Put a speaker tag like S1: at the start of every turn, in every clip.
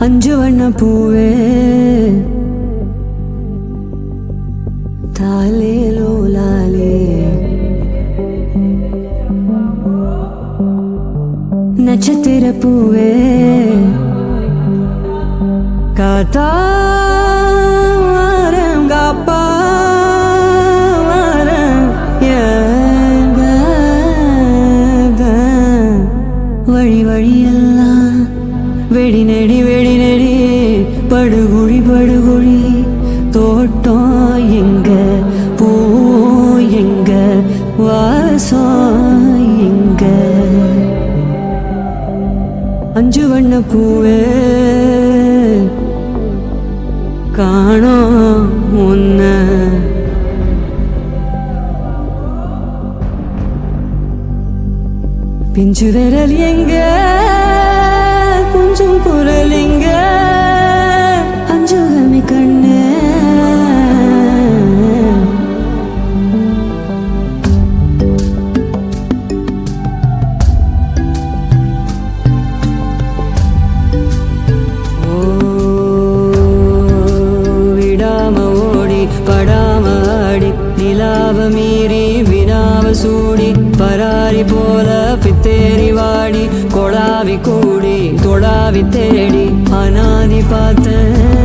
S1: அஞ்சு வண்ண பூவே. தாலே லோலாலே. நட்சத்திர பூவே. காத்தாரம் காப்பாரம் வழி வழியெல்லாம் வெடி நெடி படுகுழி படுகுழி தோட்டம் எங்க? பூ எங்க? வாசம் எங்க? அஞ்சு வண்ண பூவே. காணோம் உன்ன. பிஞ்சு விரல் எங்க? மீறி வினாவ சூடி பராரி போல பித்தேரி வாடி கொளாவி கூடி தொழாவி தேடி அனாதி பார்த்தேன்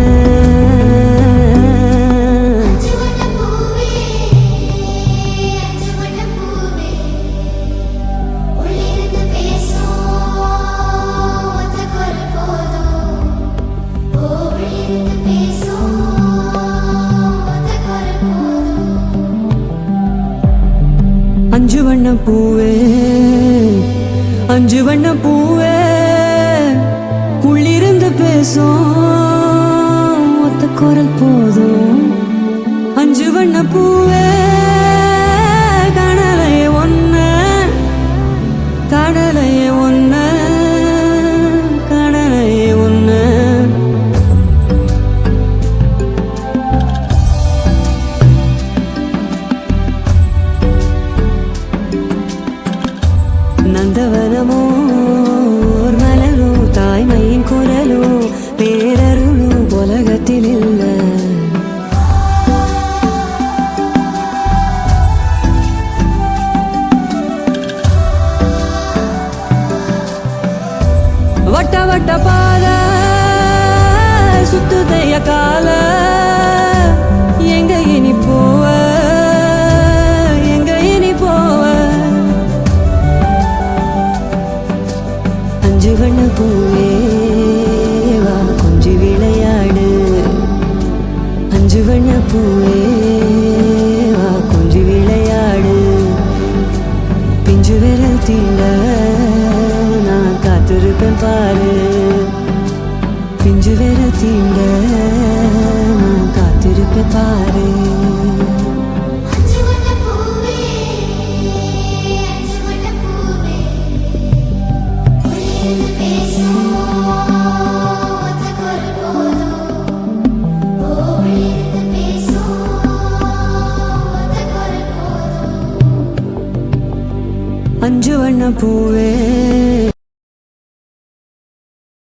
S2: அஞ்சு வண்ண பூவே அஞ்சு வண்ண பூவே. உள்ளிருந்து பேசும் ஒத்த குரல் போதும்.
S1: அஞ்சு வண்ண பூவே கடலை ஒன்ன கடலை நந்தவனமோ ஓர் மலரோ தாய்மையின் குரலோ பேரருளோ உலகத்தில் இல்ல வட்ட வட்ட பாத சுத்துதைய கால பிஞ்சு நான் காத்திருப்பேன் பாரு. பிஞ்சு வேற தீண்ட நான் காத்திருப்பேன் பாரு. அஞ்சு வண்ண பூவே.